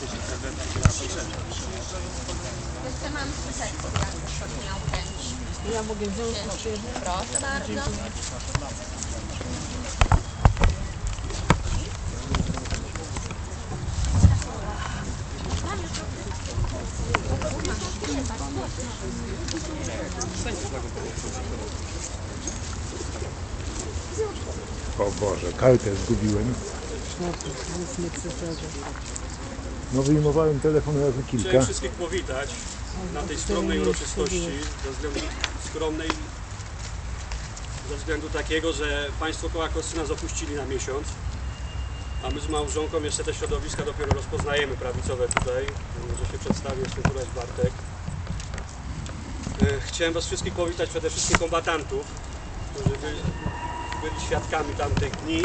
Jeszcze mam troszeczkę, jak ktoś miał chęć. Ja mogę wziąć? Proszę bardzo. O Boże, kartę zgubiłem. No, nic nie przeszkadza. No wyjmowałem telefon razy Chciałem kilka. wszystkich powitać na tej skromnej uroczystości, ze względu skromnej, ze względu takiego, że Państwo koła Kosty nas opuścili na miesiąc, a my z małżonką jeszcze te środowiska dopiero rozpoznajemy prawicowe tutaj, że się przedstawię, jestem Kuraś Bartek. E, Chciałem Was wszystkich powitać, przede wszystkim kombatantów, którzy byli, byli świadkami tamtych dni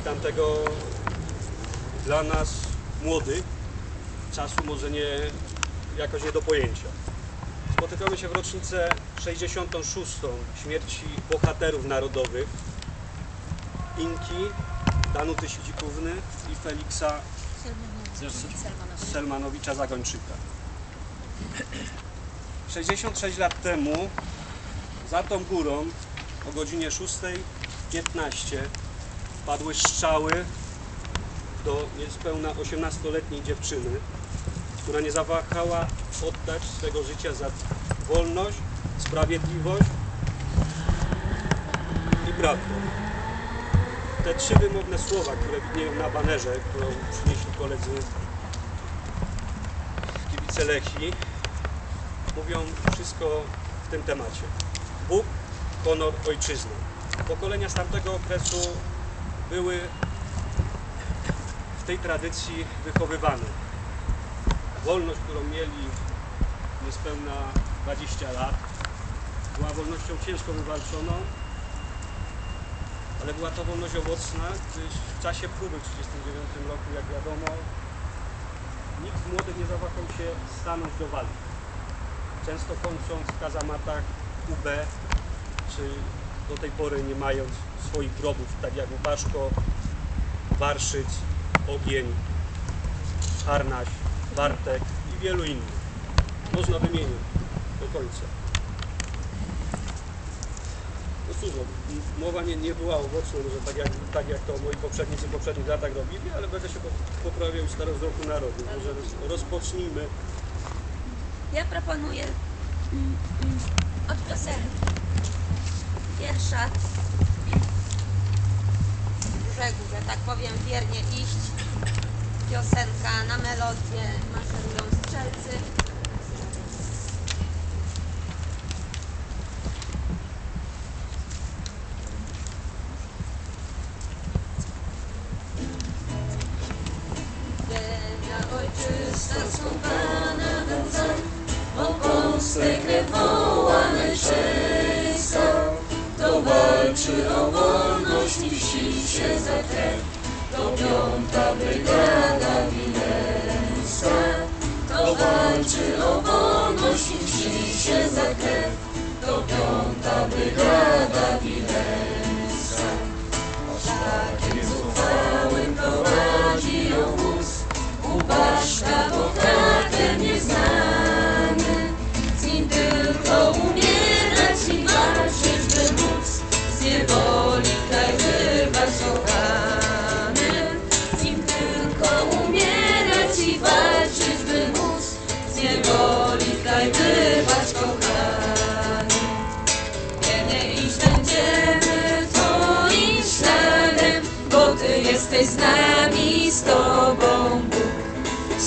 i tamtego dla nas młodych czasu może nie jakoś nie do pojęcia. Spotykamy się w rocznicę 66. śmierci bohaterów narodowych Inki, Danuty Sidzikówny i Feliksa Selmanowicza Zagończyka. 66 lat temu za tą górą o godzinie 6.15 padły strzały do niespełna 18-letniej dziewczyny, która nie zawahała oddać swego życia za wolność, sprawiedliwość i prawdę. Te trzy wymowne słowa, które widnieją na banerze, którą przynieśli koledzy kibice Lechii, mówią wszystko w tym temacie. Bóg, honor, ojczyzna. Pokolenia z tamtego okresu były tej tradycji wychowywane. Wolność, którą mieli niespełna 20 lat, była wolnością ciężko wywalczoną, ale była to wolność owocna, gdyż w czasie próby w 1939 roku, jak wiadomo, nikt z młodych nie zawahał się stanąć do walki. Często kończąc w kazamatach UB, czy do tej pory nie mając swoich grobów, tak jak Łupaszko, Warszyc, Ogień, Harnaś, Bartek i wielu innych. Można wymienić do końca. No cóż, no, mowa nie, nie była owocna, może tak jak, tak jak to moi poprzednicy w poprzednich latach robili, ale będę się po- poprawiał i starał z roku na rok. Może roz- rozpocznijmy. Ja proponuję mm, mm, od piosenki. Pierwsza brzegu, że tak powiem, wiernie iść. Piosenka na melodię maszerują strzelcy. Biedna ojczyzna skąpana we łzach, o Polsce krew woła. To walczy o wolność i się za krew, to piąta brygada wileńska. To walczy o wolność i wsi się za krew, to piąta brygada wileńska. Z niewoli kraj wyrwać kochany. Wiemy iść będziemy Twoim śladem, bo Ty jesteś z nami, z Tobą Bóg.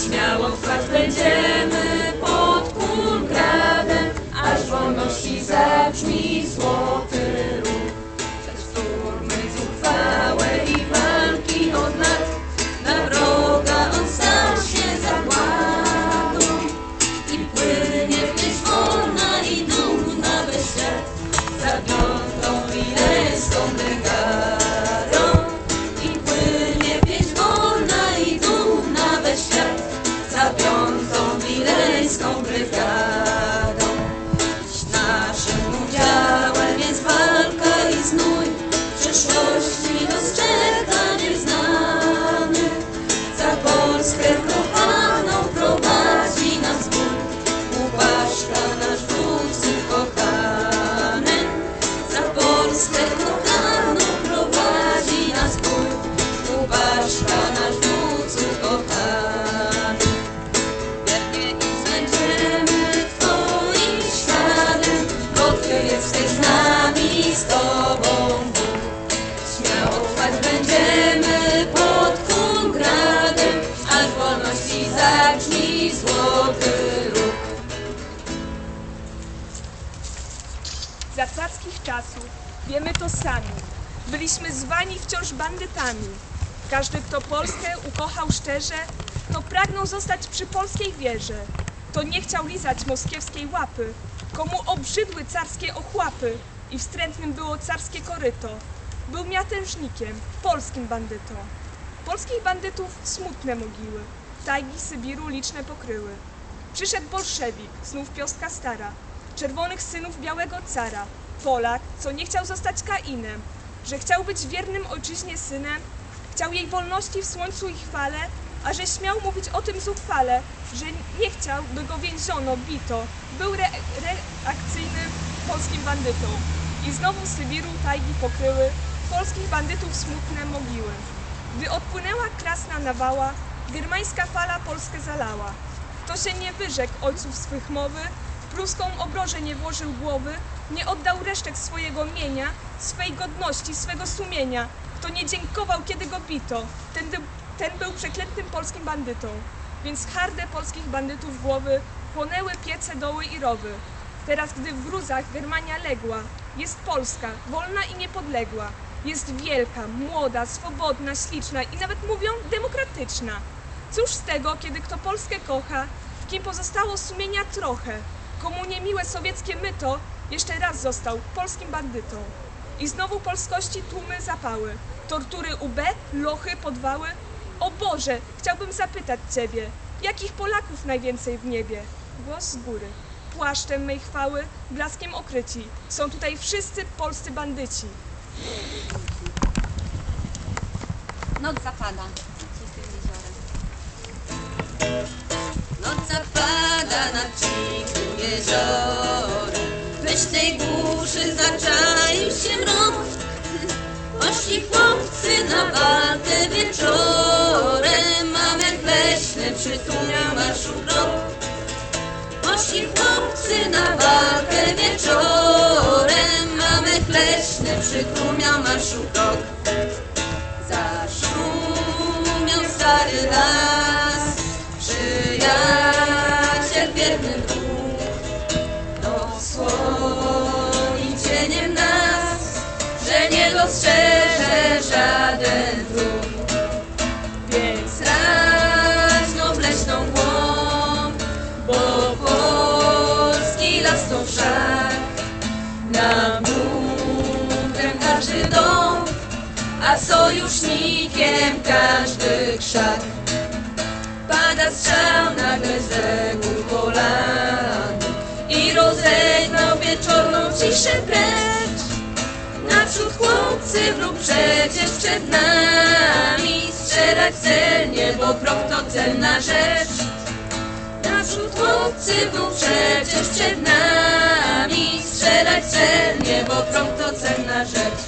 Śmiało trwać będziemy pod kulgradem, aż wolności zabrzmi złoty i złoty róg. Za carskich czasów, wiemy to sami, byliśmy zwani wciąż bandytami. Każdy, kto Polskę ukochał szczerze, to pragnął zostać przy polskiej wierze. To nie chciał lizać moskiewskiej łapy, komu obrzydły carskie ochłapy i wstrętnym było carskie koryto. Był miatężnikiem, polskim bandytą. Polskich bandytów smutne mogiły, tajgi Sybiru liczne pokryły. Przyszedł bolszewik, znów piostka stara, czerwonych synów białego cara, Polak, co nie chciał zostać Kainem, że chciał być wiernym ojczyźnie synem, chciał jej wolności w słońcu i chwale, a że śmiał mówić o tym zuchwale, że nie chciał, by go więziono, bito, był re- reakcyjnym polskim bandytą. I znowu Sybiru tajgi pokryły polskich bandytów smutne mogiły. Gdy odpłynęła krasna nawała, germańska fala Polskę zalała. Kto się nie wyrzekł ojców swych mowy, pruską obroże nie włożył głowy, nie oddał resztek swojego mienia, swej godności, swego sumienia, kto nie dziękował, kiedy go bito, ten, ten był przeklętym polskim bandytą. Więc harde polskich bandytów głowy płonęły piece, doły i rowy. Teraz, gdy w gruzach Germania legła, jest Polska, wolna i niepodległa. Jest wielka, młoda, swobodna, śliczna i nawet mówią demokratyczna. Cóż z tego, kiedy kto Polskę kocha, w kim pozostało sumienia trochę, komu niemiłe sowieckie myto, jeszcze raz został polskim bandytą. I znowu polskości tłumy zapały, tortury UB, lochy, podwały. O Boże, chciałbym zapytać Ciebie, jakich Polaków najwięcej w niebie? Głos z góry. Płaszczem mej chwały, blaskiem okryci. Są tutaj wszyscy polscy bandyci. Noc zapada. Noc zapada nad cichym jeziorem. W leśnej głuszy zaczaił się mrok. Poszli chłopcy na walkę wieczorem, met leśny przytłumia marszu krok. Poszli chłopcy na walkę wieczorem, met leśny przytłumia marszu krok. Dostrzeże żaden wróg. Więc raźno w leśną głąb, bo polski las to wszak, nam buntem każdy dom, a sojusznikiem każdy krzak. Pada strzał nagle z brzegu polany i rozegnał wieczorną ciszę precz. Chłopcy, wróg przecież przed nami, strzelać celnie, bo prok to cenna rzecz. Naprzód chłopcy, wróg przecież przed nami, strzelać celnie, bo prok to cenna rzecz.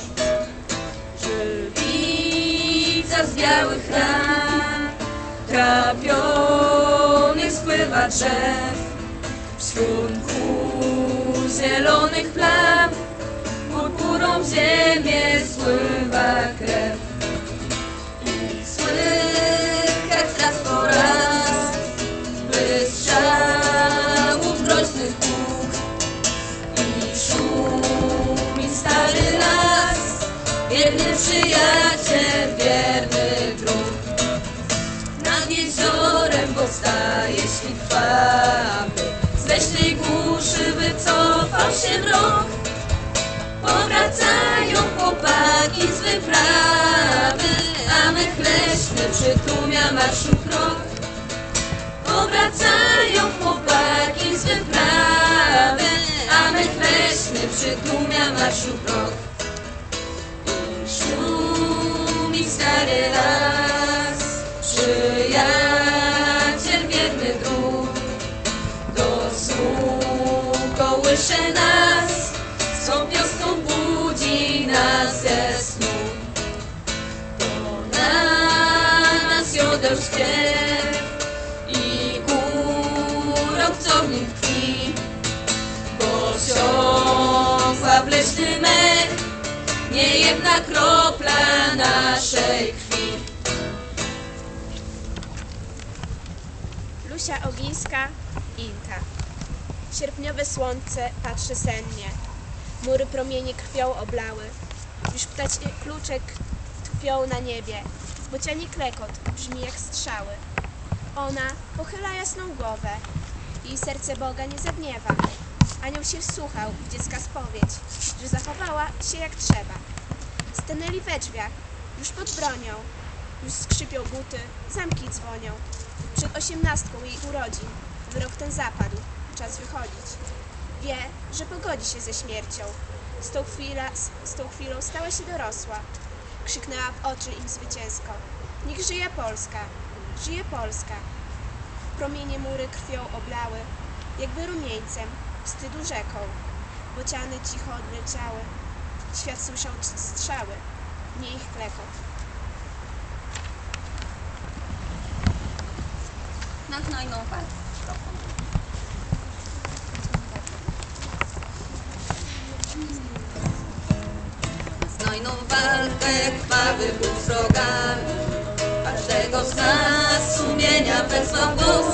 Żywica z białych ran, trapionych spływa drzew, wśród gór zielonych plam, w ziemię spływa krew. I słychać raz po raz wystrzałów groźnych pług i szumi stary las, wierny przyjaciel, wierny drug. Nad jeziorem powstaje świt z leśnej głuszy wycofał się mrok. Powracają chłopaki z wyprawy, a mych leśny przytłumia marszu krok. Powracają chłopaki z wyprawy, a mych leśny przytłumia marszu krok. Jedna kropla naszej krwi. Lusia Ogińska, Inka. Sierpniowe słońce patrzy sennie. Mury promienie krwią oblały. Już ptacie kluczek tkwią na niebie. Bociani klekot brzmi jak strzały. Ona pochyla jasną głowę. Jej serce Boga nie zagniewa. Anioł się wsłuchał w dziecka spowiedź, że zachowała się jak trzeba. Stanęli we drzwiach, już pod bronią. Już skrzypią buty, zamki dzwonią. Przed osiemnastką jej urodzin wyrok ten zapadł, czas wychodzić. Wie, że pogodzi się ze śmiercią. Z tą, chwila, z tą chwilą stała się dorosła. Krzyknęła w oczy im zwycięsko. Niech żyje Polska, żyje Polska. Promienie mury krwią oblały, jakby rumieńcem, wstydu rzeką. Bociany cicho odleciały. Świat słyszał strzały, nie ich klekot. Na gnojną walkę. Znojną walkę krwawy był wrogami Każdego z nas sumienia wezwał głos